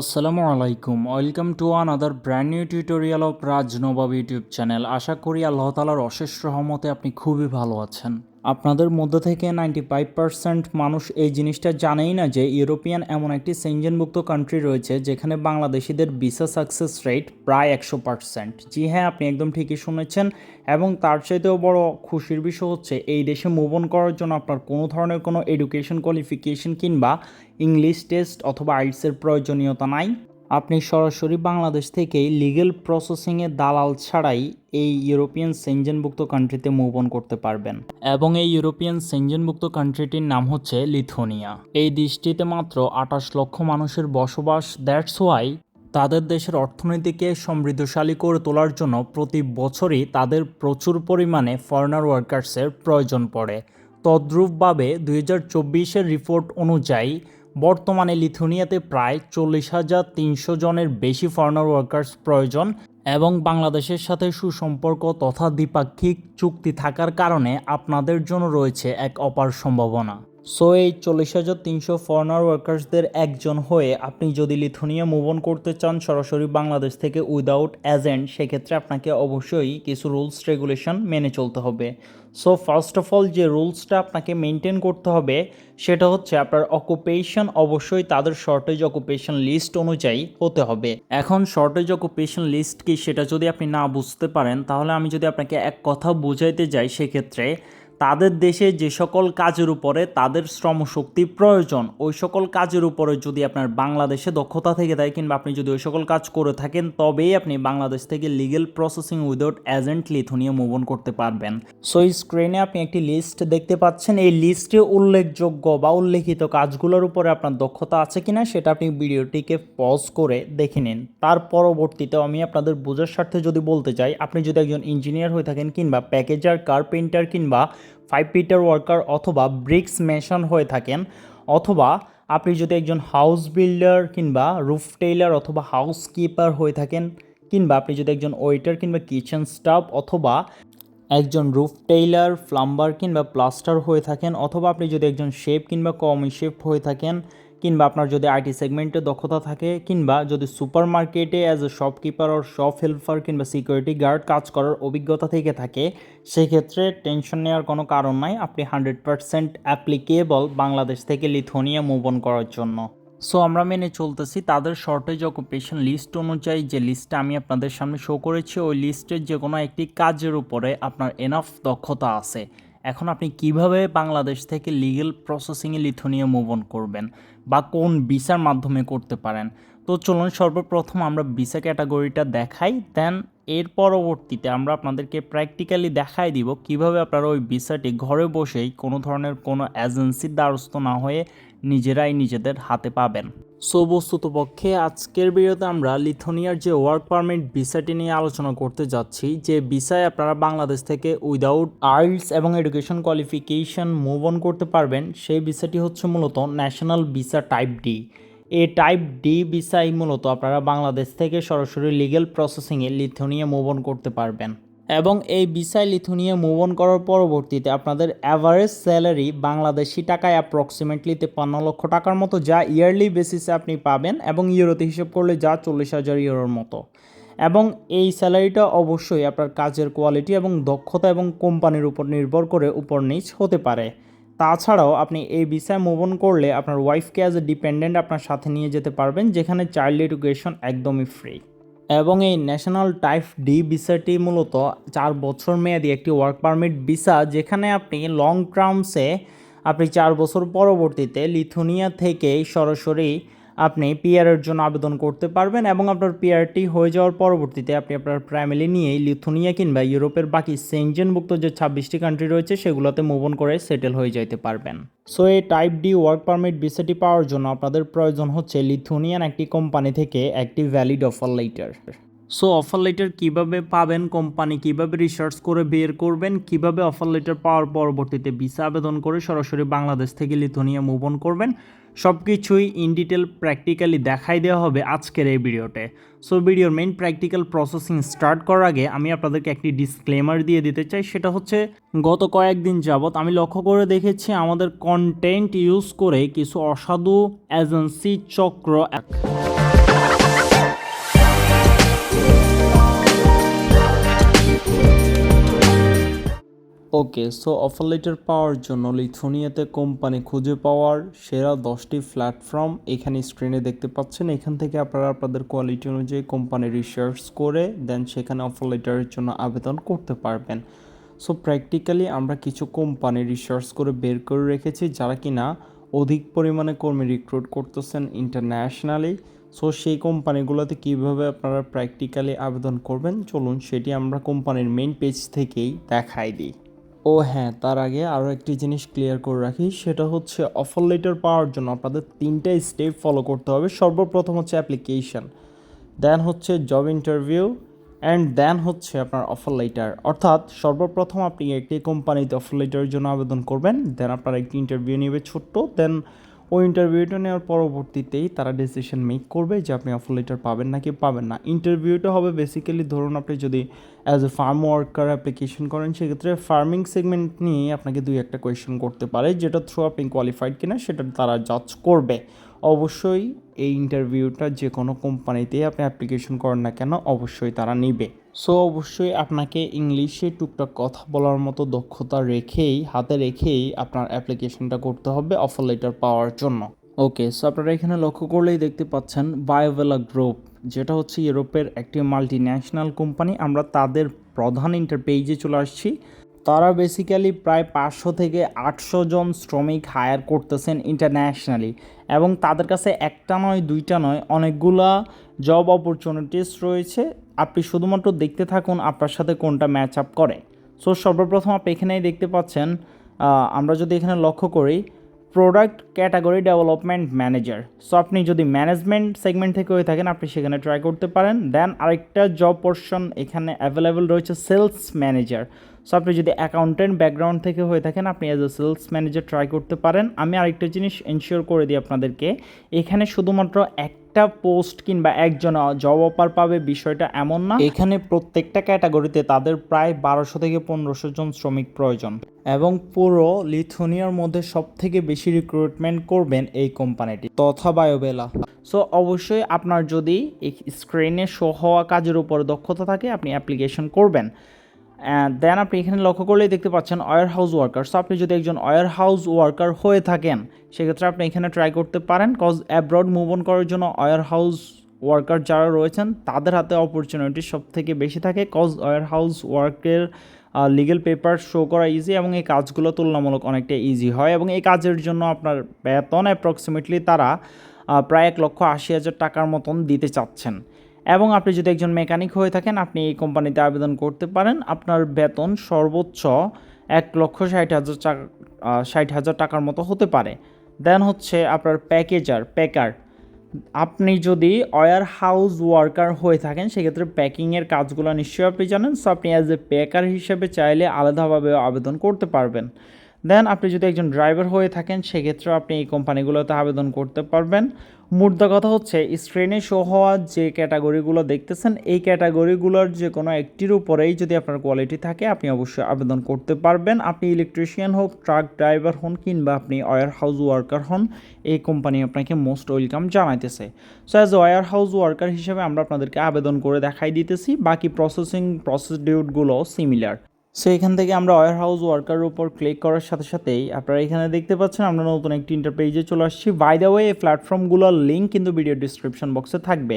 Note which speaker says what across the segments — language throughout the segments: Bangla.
Speaker 1: আসসালামু আলাইকুম। Welcome to another brand new tutorial of Rajanbabu YouTube channel. আশা করি আল্লাহ তালার অশেষ রহমতে আপনি খুবই ভালো আছেন। আপনাদের মধ্য থেকে নাইনটি ফাইভ পার্সেন্ট মানুষ এই জিনিসটা জানেই না যে ইউরোপিয়ান এমন একটি সেঞ্জনভুক্ত কান্ট্রি রয়েছে যেখানে বাংলাদেশিদের ভিসা সাকসেস রেট প্রায় একশো পার্সেন্ট জি হ্যাঁ আপনি একদম ঠিকই শুনেছেন এবং তার চাইতেও বড় খুশির বিষয় হচ্ছে এই দেশে মুভ অন করার জন্য আপনার কোনো ধরনের কোনো এডুকেশন কোয়ালিফিকেশন কিংবা ইংলিশ টেস্ট অথবা আইটসের প্রয়োজনীয়তা নাই। আপনি সরাসরি বাংলাদেশ থেকেই লিগেল প্রসেসিংয়ে দালাল ছাড়াই এই ইউরোপিয়ান সেঞ্জনভুক্ত কান্ট্রিতে মুভ অন করতে পারবেন। এবং এই ইউরোপিয়ান সেঞ্জনভুক্ত কান্ট্রিটির নাম হচ্ছে লিথুনিয়া এই দেশটিতে মাত্র আঠাশ লক্ষ মানুষের বসবাস দ্যাটস ওয়াই তাদের দেশের অর্থনীতিকে সমৃদ্ধশালী করে তোলার জন্য প্রতি বছরই তাদের প্রচুর পরিমাণে ফরেনার ওয়ার্কার্সের প্রয়োজন পড়ে। তদ্রূপভাবে দুই হাজার চব্বিশের রিপোর্ট অনুযায়ী বর্তমানে লিথুনিয়াতে প্রায় চল্লিশ হাজার তিনশো জনের বেশি ফরেনার ওয়ার্কার্স প্রয়োজন এবং বাংলাদেশের সাথে সুসম্পর্ক তথা দ্বিপাক্ষিক চুক্তি থাকার কারণে আপনাদের জন্য রয়েছে এক অপার সম্ভাবনা। সো এই চল্লিশ হাজার তিনশো ফরেনার ওয়ার্কার্সদের একজন হয়ে আপনি যদি লিথুনিয়া মুভ অন করতে চান সরাসরি বাংলাদেশ থেকে উইদাউট এজেন্ট সেক্ষেত্রে আপনাকে অবশ্যই কিছু রুলস রেগুলেশন মেনে চলতে হবে। সো ফার্স্ট অফ অল যে রুলসটা আপনাকে মেনটেন করতে হবে, সেটা হচ্ছে আপনার অকুপেশন অবশ্যই তাদের শর্টেজ অকুপেশন লিস্ট অনুযায়ী হতে হবে। এখন শর্টেজ অকুপেশন লিস্ট কি সেটা যদি আপনি না বুঝতে পারেন, তাহলে আমি যদি আপনাকে এক কথা বুঝাইতে যাই, সেক্ষেত্রে তাদের দেশে যে সকল কাজের উপরে তাদের শ্রমশক্তি প্রয়োজন, ওই সকল কাজের উপরে যদি আপনার বাংলাদেশে দক্ষতা থেকে থাকে কিংবা আপনি যদি ওই সকল কাজ করে থাকেন, তবেই আপনি বাংলাদেশ থেকে legal processing without agent Lithuania move on করতে পারবেন। সো এই স্ক্রিনে আপনি একটি লিস্ট দেখতে পাচ্ছেন। এই লিস্টে উল্লেখযোগ্য বা উল্লেখিত কাজগুলোর উপরে আপনার দক্ষতা আছে কিনা, সেটা আপনি ভিডিওটিকে পজ করে দেখে নিন। তার পরবর্তীতে আমি আপনাদের বোঝার স্বার্থে যদি বলতে চাই, আপনি যদি একজন ইঞ্জিনিয়ার হয়ে থাকেন কিংবা প্যাকেজার কার্পেন্টার কিংবা ফাইভ পিটার ওয়ার্কার অথবা ব্রিক্স মেশন হয়ে থাকেন, অথবা আপনি যদি একজন হাউস বিল্ডার কিংবা রুফ টেইলার অথবা হাউস কিপার হয়ে থাকেন, কিংবা আপনি যদি একজন ওয়েটার কিংবা কিচেন স্টাফ অথবা একজন রুফ টেইলার, প্লাম্বার কিংবা প্লাস্টার হয়ে থাকেন, অথবা আপনি যদি একজন শেফ কিংবা কমি শেফ হয়ে থাকেন কিংবা আপনার যদি আইটি সেগমেন্টে দক্ষতা থাকে কিংবা যদি সুপার মার্কেটে as a shopkeeper or shop helper কিংবা সিকিউরিটি গার্ড কাজ করার অভিজ্ঞতা থেকে থাকে, সেক্ষেত্রে টেনশন নেওয়ার কোনো কারণ নাই। আপনি হান্ড্রেড পারসেন্ট অ্যাপ্লিকেবল বাংলাদেশ থেকে লিথোনিয়া মুভ অন করার জন্য। সো আমরা মেনে চলতেছি তাদের শর্টেজ অকুপেশন লিস্ট অনুযায়ী যে লিস্টটা আমি আপনাদের সামনে শো করেছি, ওই লিস্টের যে কোনো একটি কাজের উপরে আপনার এনাফ দক্ষতা আছে। এখন আপনি কীভাবে বাংলাদেশ থেকে লিগেল প্রসেসিংয়ে লিথুনিয়া মুভ অন করবেন? বা কোন ভিসার মাধ্যমে করতে পারেন? তো চলুন সর্বপ্রথম আমরা ভিসা ক্যাটাগরিটা দেখাই দেন এর পরবর্তীতে আমরা আপনাদেরকে প্র্যাকটিক্যালি দেখাই দিব কীভাবে আপনারা ওই ভিসাটি ঘরে বসেই কোনো ধরনের কোনো এজেন্সির দ্বারস্থ না হয়ে নিজেরাই নিজেদের হাতে পাবেন। সো বস্তুত পক্ষে আজকের ভিডিওতে আমরা লিথোনিয়ার যে ওয়ার্ক পারমিট ভিসাটি নিয়ে আলোচনা করতে যাচ্ছি, যে ভিসায় আপনারা বাংলাদেশ থেকে উইদাউট আর্টস এবং এডুকেশন কোয়ালিফিকেশন মুভ অন করতে পারবেন, সেই ভিসাটি হচ্ছে মূলত ন্যাশনাল ভিসা টাইপ ডি। এ টাইপ ডি ভিসাই মূলত আপনারা বাংলাদেশ থেকে সরাসরি লিগেল প্রসেসিংয়ে লিথোনিয়া মুভ অন করতে পারবেন। এবং এই ভিসায় লিথুনিয়া মুভ অন করার পরবর্তীতে আপনাদের অ্যাভারেজ স্যালারি বাংলাদেশি টাকায় অ্যাপ্রক্সিমেটলি তেপান্ন লক্ষ টাকার মতো যা ইয়ারলি বেসিসে আপনি পাবেন এবং ইউরোতে হিসেব করলে যা চল্লিশ হাজার ইউরোর মতো। এবং এই স্যালারিটা অবশ্যই আপনার কাজের কোয়ালিটি এবং দক্ষতা এবং কোম্পানির উপর নির্ভর করে উপর নিচ হতে পারে। তাছাড়াও আপনি এই ভিসায় মুভ অন করলে আপনার ওয়াইফকে অ্যাজ এ ডিপেন্ডেন্ট আপনার সাথে নিয়ে যেতে পারবেন, যেখানে চাইল্ড এডুকেশন একদমই ফ্রি এবং এই ন্যাশনাল টাইপ ডি ভিসাটি মূলত চার বছর মেয়াদি একটি ওয়ার্ক পারমিট ভিসা, যেখানে আপনি লং টার্মসে আপনি চার বছর পরবর্তীতে লিথুনিয়া থেকে সরাসরি আপনি পিআরের জন্য আবেদন করতে পারবেন এবং আপনার পিআরটি হয়ে যাওয়ার পরবর্তীতে আপনি আপনার ফ্যামিলি নিয়েই লিথুনিয়া কিংবা ইউরোপের বাকি সেনজেনভুক্ত যে ছাব্বিশটি কান্ট্রি রয়েছে, সেগুলোতে মোবন করে সেটেল হয়ে যাইতে পারবেন। সো এই টাইপ ডি ওয়ার্ক পারমিট ভিসাটি পাওয়ার জন্য আপনাদের প্রয়োজন হচ্ছে লিথুনিয়ান একটি কোম্পানি থেকে একটি valid offer letter so offer letter কীভাবে পাবেন কোম্পানি কীভাবে রিসার্চ করে বের করবেন, কীভাবে অফার লেটার পাওয়ার পরবর্তীতে ভিসা আবেদন করে সরাসরি বাংলাদেশ থেকে লিথুনিয়া মুভ অন করবেন সব কিছুই ইন ডিটেল প্র্যাকটিক্যালি দেখাই দেওয়া হবে আজকের এই ভিডিওতে। সো ভিডিওর মেইন প্র্যাকটিক্যাল প্রসেসিং স্টার্ট করার আগে আমি আপনাদেরকে একটি ডিসক্লেমার দিয়ে দিতে চাই, সেটা হচ্ছে গত কয়েকদিন যাবৎ আমি লক্ষ্য করে দেখেছি আমাদের কন্টেন্ট ইউজ করে কিছু অসাধু এজেন্সি চক্র এক ওকে, সো অফার লেটার পাওয়ার জন্য লিথুনিয়াতে কোম্পানি খুঁজে পাওয়ার সেরা দশটি প্ল্যাটফর্ম এখানে স্ক্রিনে দেখতে পাচ্ছেন। এখান থেকে আপনারা আপনাদের কোয়ালিটি অনুযায়ী কোম্পানি রিসার্চ করে দেন সেখানে অফার লেটারের জন্য আবেদন করতে পারবেন। সো প্র্যাকটিক্যালি আমরা কিছু কোম্পানি রিসার্চ করে বের করে রেখেছি যারা কিনা অধিক পরিমাণে কর্মী রিক্রুট করতেছেন ইন্টারন্যাশনালি। সো সেই কোম্পানিগুলোতে কীভাবে আপনারা প্র্যাকটিক্যালি আবেদন করবেন, চলুন সেটি আমরা কোম্পানির মেইন পেজ থেকেই দেখাই দিই। ও হ্যাঁ তার আগে আরও একটি জিনিস ক্লিয়ার করে রাখি, সেটা হচ্ছে অফার লেটার পাওয়ার জন্য আপনাদের তিনটা স্টেপ ফলো করতে হবে। সর্বপ্রথম হচ্ছে অ্যাপ্লিকেশন দেন হচ্ছে জব ইন্টারভিউ অ্যান্ড দেন হচ্ছে আপনার অফার লেটার অর্থাৎ সর্বপ্রথম আপনি একটি কোম্পানিতে অফার লেটারের জন্য আবেদন করবেন দেন আপনার একটি ইন্টারভিউ নেবে ছোট্ট দেন ওই ইন্টারভিউটা নেওয়ার পরবর্তীতেই তারা ডিসিশন মেক করবে যে আপনি অফার লেটার পাবেন নাকি পাবেন না। ইন্টারভিউটা হবে বেসিক্যালি ধরুন আপনি যদি as a farm worker application করেন, সেক্ষেত্রে ফার্মিং সেগমেন্ট নিয়ে আপনাকে দুই একটা কোয়েশ্চেন করতে পারে, যেটা থ্রু আপনি কোয়ালিফাইড কিনা সেটা তারা জাজ করবে। অবশ্যই এই ইন্টারভিউটা যে কোনো কোম্পানিতেই আপনি অ্যাপ্লিকেশন করেন না কেন, অবশ্যই তারা নিবে। সো অবশ্যই আপনাকে ইংলিশে টুকটাক কথা বলার মতো দক্ষতা রেখেই, হাতে রেখেই আপনার অ্যাপ্লিকেশনটা করতে হবে অফার লেটার পাওয়ার জন্য। ওকে সো আপনারা এখানে লক্ষ্য করলেই দেখতে পাচ্ছেন বায়োভেলা গ্রুপ যেটা হচ্ছে ইউরোপের একটি মাল্টি ন্যাশনাল কোম্পানি আমরা তাদের প্রধান ইন্টার পেজে চলে আসছি। তারা বেসিক্যালি প্রায় পাঁচশো থেকে আটশো জন শ্রমিক হায়ার করতেছেন ইন্টারন্যাশনালি এবং তাদের কাছে একটা নয়, দুইটা নয়, অনেকগুলা জব অপরচুনিটিস রয়েছে। আপনি শুধুমাত্র দেখতে থাকুন আপনার সাথে কোনটা ম্যাচ আপ করে। সো সর্বপ্রথম আপনি এখানেই দেখতে পাচ্ছেন আমরা যদি এখানে লক্ষ্য করি product category development manager so আপনি যদি ম্যানেজমেন্ট সেগমেন্ট থেকে হয়ে থাকেন, আপনি সেখানে ট্রাই করতে পারেন। দেন আরেকটা জব পোর্শন এখানে অ্যাভেলেবেল রয়েছে সেলস ম্যানেজার সো আপনি যদি অ্যাকাউন্টেন্ট ব্যাকগ্রাউন্ড থেকে হয়ে থাকেন আপনি as a sales manager try করতে পারেন। আমি আরেকটা জিনিস এনশিওর করে দিই আপনাদেরকে এখানে শুধুমাত্র এক একটা পোস্ট কিংবা একজন জব অফার পাবে বিষয়টা এমন না। এখানে প্রত্যেকটা ক্যাটাগরিতে তাদের প্রায় বারোশো থেকে পনেরোশো জন শ্রমিক প্রয়োজন এবং পুরো লিথুনিয়ার মধ্যে সব থেকে বেশি রিক্রুটমেন্ট করবেন এই কোম্পানিটি তথা বায়োবেলা। সো অবশ্যই আপনার যদি স্ক্রিনে শো হওয়া কাজের উপর দক্ষতা থাকে আপনি অ্যাপ্লিকেশন করবেন। দেন আপনি এখানে লক্ষ্য করলেই দেখতে পাচ্ছেন ওয়ার হাউস ওয়ার্কার সো আপনি যদি একজন ওয়ার হাউস ওয়ার্কার হয়ে থাকেন, সেক্ষেত্রে আপনি এখানে ট্রাই করতে পারেন। কজ অ্যাব্রড মুভ অন করার জন্য ওয়ার হাউস ওয়ার্কার যারা রয়েছেন, তাদের হাতে অপরচুনিটি সব থেকে বেশি থাকে। কজ ওয়ার হাউস ওয়ার্কের লিগেল পেপার শো করা ইজি এবং এই কাজগুলো তুলনামূলক অনেকটা ইজি হয় এবং এই কাজের জন্য আপনার বেতন অ্যাপ্রক্সিমেটলি তারা প্রায় এক লক্ষ আশি হাজার টাকার মতন দিতে চাচ্ছেন। এবং আপনি যদি একজন মেকানিক হয়ে থাকেন, আপনি এই কোম্পানিতে আবেদন করতে পারেন। আপনার বেতন সর্বোচ্চ এক লক্ষ ষাট হাজার ষাট হাজার টাকার মতো হতে পারে। দেন হচ্ছে আপনার প্যাকেজার, প্যাকার। আপনি যদি ওয়ার হাউস ওয়ার্কার হয়ে থাকেন, সেক্ষেত্রে প্যাকিংয়ের কাজগুলো নিশ্চয়ই আপনি জানেন। সো, আপনি অ্যাজ এ প্যাকার হিসেবে চাইলে আলাদাভাবে আবেদন করতে পারবেন। দেন আপনি যদি একজন ড্রাইভার হয়ে থাকেন সেক্ষেত্রে আপনি এই কোম্পানিগুলোতে আবেদন করতে পারবেন। মুদ্রা কথা হচ্ছে স্ক্রিনে শো হওয়া যে ক্যাটাগরিগুলো দেখতেছেন, এই ক্যাটাগরিগুলোর যে কোনো একটির উপরেই যদি আপনার কোয়ালিটি থাকে, আপনি অবশ্যই আবেদন করতে পারবেন। আপনি ইলেকট্রিশিয়ান হোক ট্রাক ড্রাইভার হন, কিংবা আপনি ওয়ার হাউস ওয়ার্কার হন, এই কোম্পানি আপনাকে মোস্ট ওয়েলকাম জানাইতেছে। So as warehouse worker হিসেবে আমরা আপনাদেরকে আবেদন করে দেখাই দিতেছি। বাকি প্রসেসিং প্রসেস ডিউটগুলো সিমিলার সো এখান থেকে আমরা ওয়ার হাউস ওয়ার্কারের উপর ক্লিক করার সাথে সাথেই আপনারা এখানে দেখতে পাচ্ছেন আমরা নতুন একটি ইন্টারপেজে চলে আসছি। বাই দ্য ওয়ে এই প্ল্যাটফর্মগুলোর লিঙ্ক কিন্তু ভিডিও ডিসক্রিপশন বক্সে থাকবে।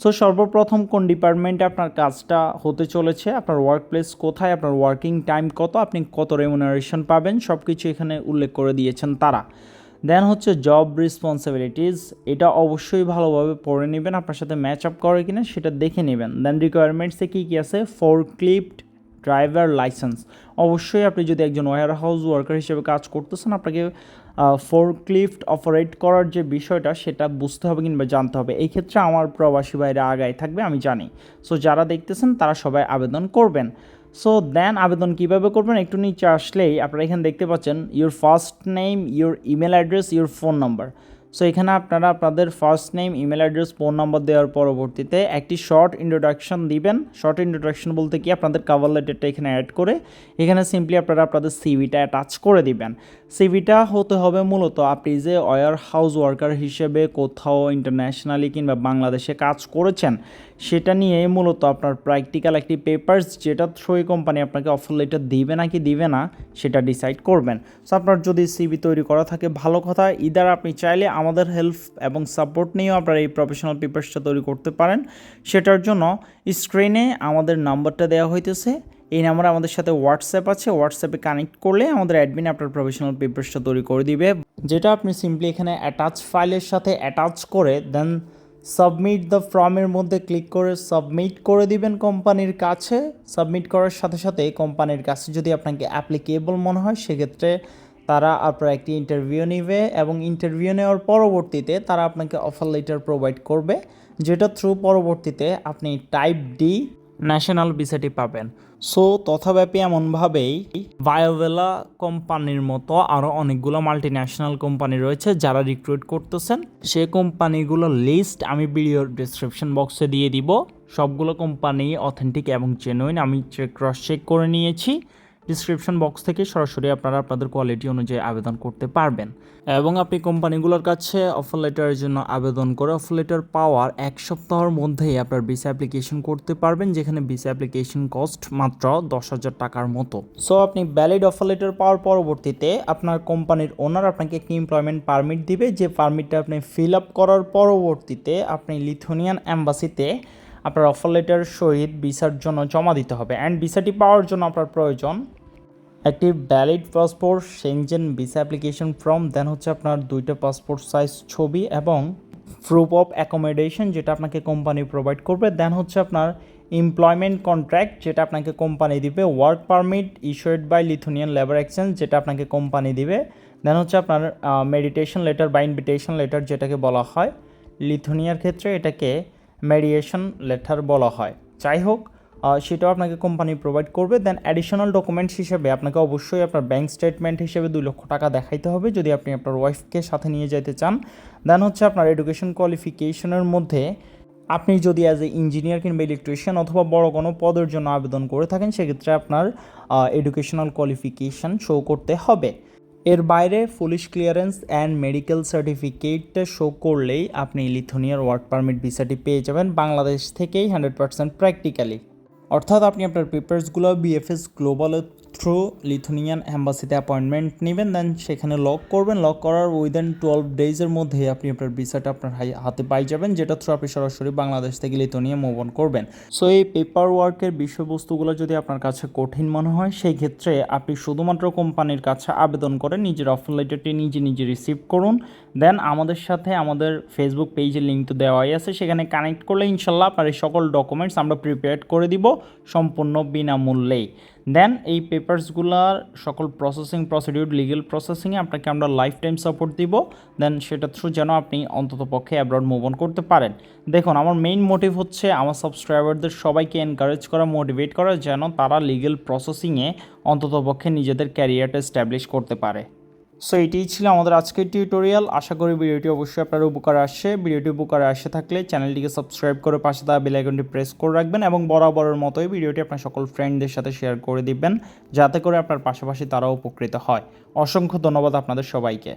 Speaker 1: সো সর্বপ্রথম কোন ডিপার্টমেন্টে আপনার কাজটা হতে চলেছে, আপনার ওয়ার্ক প্লেস কোথায়, আপনার ওয়ার্কিং টাইম কত, আপনি কত রেমুনারেশন পাবেন সব কিছু এখানে উল্লেখ করে দিয়েছেন তারা। দেন হচ্ছে জব রেসপন্সিবিলিটিস এটা অবশ্যই ভালোভাবে পড়ে নেবেন, আপনার সাথে ম্যাচ আপ করে কিনা সেটা দেখে নেবেন। দেন রিকোয়ারমেন্টসে কী কী আছে? ফোর ক্লিপড ড্রাইভার লাইসেন্স অবশ্যই আপনি যদি একজন ওয়ার হাউস ওয়ার্কার হিসেবে কাজ করতেছেন, আপনাকে ফোর ক্লিফট অপারেট করার যে বিষয়টা, সেটা বুঝতে হবে কিংবা জানতে হবে। এই ক্ষেত্রে আমার প্রবাসী বাইরে আগায় থাকবে, আমি জানি। সো যারা দেখতেছেন, তারা সবাই আবেদন করবেন। সো দেন আবেদন কীভাবে করবেন, একটু নিচে আসলেই আপনারা এখানে দেখতে পাচ্ছেন your first name your email address your phone number so এখানে আপনারা আপনাদের first name email address phone number দেওয়ার পরবর্তীতে একটি শর্ট ইন্ট্রোডাকশন দিবেন। শর্ট ইন্ট্রোডাকশন বলতে কি? আপনাদের কাভার লেটারটা এখানে অ্যাড করে এখানে সিম্পলি আপনারা আপনাদের সিভিটা অ্যাটাচ করে দিবেন। সিভিটা হতে হবে মূলত আপনি যে ওয়ার হাউস ওয়ার্কার হিসেবে কোথাও ইন্টারন্যাশনালি কিংবা বাংলাদেশে কাজ করেছেন সেটা নিয়ে মূলত আপনার প্র্যাকটিক্যাল একটি পেপারস যেটা থ্রুই কোম্পানি আপনাকে অফার লেটার দিবে নাকি দিবে না, সেটা ডিসাইড করবেন। সো আপনার যদি সিবি তৈরি করা থাকে, ভালো কথা ইদার আপনি চাইলে আমাদের হেল্প এবং সাপোর্ট নিয়েও আপনারা এই প্রফেশনাল পেপারসটা তৈরি করতে পারেন। সেটার জন্য স্ক্রিনে আমাদের নাম্বারটা দেওয়া হইতেছে। এই নাম্বারে আমাদের সাথে হোয়াটসঅ্যাপ আছে। হোয়াটসঅ্যাপে কানেক্ট করলে আমাদের অ্যাডমিন আপনার প্রফেশনাল পেপারসটা তৈরি করে দিবে। যেটা আপনি সিম্পলি এখানে অ্যাটাচ ফাইলের সাথে অ্যাটাচ করে দেন সাবমিট দ্য ফর্মের মধ্যে ক্লিক করে সাবমিট করে দিবেন কোম্পানির কাছে। সাবমিট করার সাথে সাথে কোম্পানির কাছে যদি আপনাকে অ্যাপ্লিকেবল মনে হয়, সেক্ষেত্রে তারা আপনার একটি ইন্টারভিউ নেবে এবং ইন্টারভিউ নেওয়ার পরবর্তীতে তারা আপনাকে অফার লেটার প্রোভাইড করবে, যেটা থ্রু পরবর্তীতে আপনি টাইপ ডি ন্যাশনাল ভিসাটি পাবেন। সো, তথাব্যাপী এমনভাবেই বায়োভেলা কোম্পানির মতো আরও অনেকগুলো মাল্টি ন্যাশনাল কোম্পানি রয়েছে যারা রিক্রুট করতেছেন। সে কোম্পানিগুলোর লিস্ট আমি ভিডিওর ডিসক্রিপশন বক্সে দিয়ে দিব। সবগুলো কোম্পানি অথেন্টিক এবং জেনুইন আমি ক্রস চেক করে নিয়েছি। ডিসক্রিপশন বক্স থেকে সরাসরি আপনারা আপনাদের কোয়ালিটি অনুযায়ী আবেদন করতে পারবেন। এবং আপনি কোম্পানিগুলোর কাছে অফার লেটারের জন্য আবেদন করে অফার লেটার পাওয়ার এক সপ্তাহের মধ্যেই আপনার ভিসা অ্যাপ্লিকেশন করতে পারবেন, যেখানে ভিসা অ্যাপ্লিকেশন কস্ট মাত্র দশ হাজার টাকার মতো। সো আপনি ভ্যালিড অফার লেটার পাওয়ার পরবর্তীতে আপনার কোম্পানির ওনার আপনাকে একটি এমপ্লয়মেন্ট পারমিট দিবে। যে পারমিটটা আপনি ফিল আপ করার পরবর্তীতে আপনি লিথুনিয়ান অ্যাম্বাসিতে আপনার অফার লেটার সহিত ভিসার জন্য জমা দিতে হবে। অ্যান্ড ভিসাটি পাওয়ার জন্য আপনার প্রয়োজন একটি valid passport Schengen visa application form then হচ্ছে আপনার দুইটা পাসপোর্ট সাইজ ছবি এবং প্রুফ অফ অ্যাকোমোডেশন যেটা আপনাকে কোম্পানি প্রোভাইড করবে। দেন হচ্ছে আপনার এমপ্লয়মেন্ট কন্ট্রাক্ট যেটা আপনাকে কোম্পানি দিবে work permit issued by Lithuanian labour exchange যেটা আপনাকে কোম্পানি দিবে। দেন হচ্ছে আপনার মেডিটেশন লেটার বা ইনভিটেশন লেটার যেটাকে বলা হয়, লিথুনিয়ার ক্ষেত্রে এটাকে মেডিয়েশন লেটার বলা হয়। যাই হোক সেটাও আপনাকে কোম্পানি প্রোভাইড করবে। দেন অ্যাডিশনাল ডকুমেন্টস হিসেবে আপনাকে অবশ্যই আপনার ব্যাংক স্টেটমেন্ট হিসেবে দুই লক্ষ টাকা দেখাইতে হবে। যদি আপনি আপনার ওয়াইফকে সাথে নিয়ে যেতে চান দেন হচ্ছে আপনার এডুকেশন কোয়ালিফিকেশনের মধ্যে আপনি যদি অ্যাজ এ ইঞ্জিনিয়ার কিংবা ইলেকট্রিশিয়ান অথবা বড় কোনো পদের জন্য আবেদন করে থাকেন, সেক্ষেত্রে আপনার এডুকেশনাল কোয়ালিফিকেশান শো করতে হবে। এর বাইরে পুলিশ ক্লিয়ারেন্স অ্যান্ড মেডিকেল সার্টিফিকেটটা শো করলেই আপনি লিথুনিয়ার ওয়ার্ক পারমিট ভিসাটি পেয়ে যাবেন বাংলাদেশ থেকেই হান্ড্রেড পার্সেন্ট প্র্যাকটিক্যালি। অর্থাৎ আপনি আপনার পেপার্সগুলো বিএফএস গ্লোবালের থ্রু লিথুনিয়ান অ্যাম্বাসিতে অ্যাপয়েন্টমেন্ট নেবেন দেন সেখানে লক করবেন। লক করার উইদিন টুয়েলভ ডেজের মধ্যে আপনি আপনার ভিসাটা আপনার হাই- হাতে পাই যাবেন, যেটা থ্রু আপনি সরাসরি বাংলাদেশ থেকে লিথুনিয়া মুভ অন করবেন। সো এই পেপার ওয়ার্কের বিষয়বস্তুগুলো যদি আপনার কাছে কঠিন মনে হয়, সেই ক্ষেত্রে আপনি শুধুমাত্র কোম্পানির কাছে আবেদন করে নিজের অফার লেটারটি নিজে নিজে রিসিভ করুন। দেন আমাদের সাথে আমাদের ফেসবুক পেজের লিঙ্ক তো দেওয়াই আছে, সেখানে কানেক্ট করলে ইনশাল্লাহ আপনার এই সকল ডকুমেন্টস আমরা প্রিপেয়ার করে দিব সম্পূর্ণ বিনামূল্যেই। দেন এই পেপার্সগুলোর সকল প্রসেসিং প্রসিডিউর লিগেল প্রসেসিংয়ে আপনাকে আমরা লাইফ টাইম সাপোর্ট দিব। দেন সেটা থ্রু যেন আপনি অন্তত পক্ষে অ্যাব্রড মুভ অন করতে পারেন। দেখুন, আমার মেইন মোটিভ হচ্ছে আমার সাবস্ক্রাইবারদের সবাইকে এনকারেজ করা মোটিভেট করা, যেন তারা লিগেল প্রসেসিংয়ে অন্তত পক্ষে নিজেদের ক্যারিয়ারটা এস্টাবলিশ করতে পারে। সো এটিই ছিল আমাদের আজকের টিউটোরিয়াল আশা করি ভিডিওটি অবশ্যই আপনার উপকার আসে ভিডিওটি উপকার আসে থাকলে চ্যানেলটিকে সাবস্ক্রাইব করে পাশে থাকা বেল আইকনটি প্রেস করে রাখবেন এবং বরাবরের মতোই ভিডিওটি আপনার সকল ফ্রেন্ডদের সাথে শেয়ার করে দিবেন, যাতে করে আপনার পাশাপাশি তারাও উপকৃত হয়। অসংখ্য ধন্যবাদ আপনাদের সবাইকে।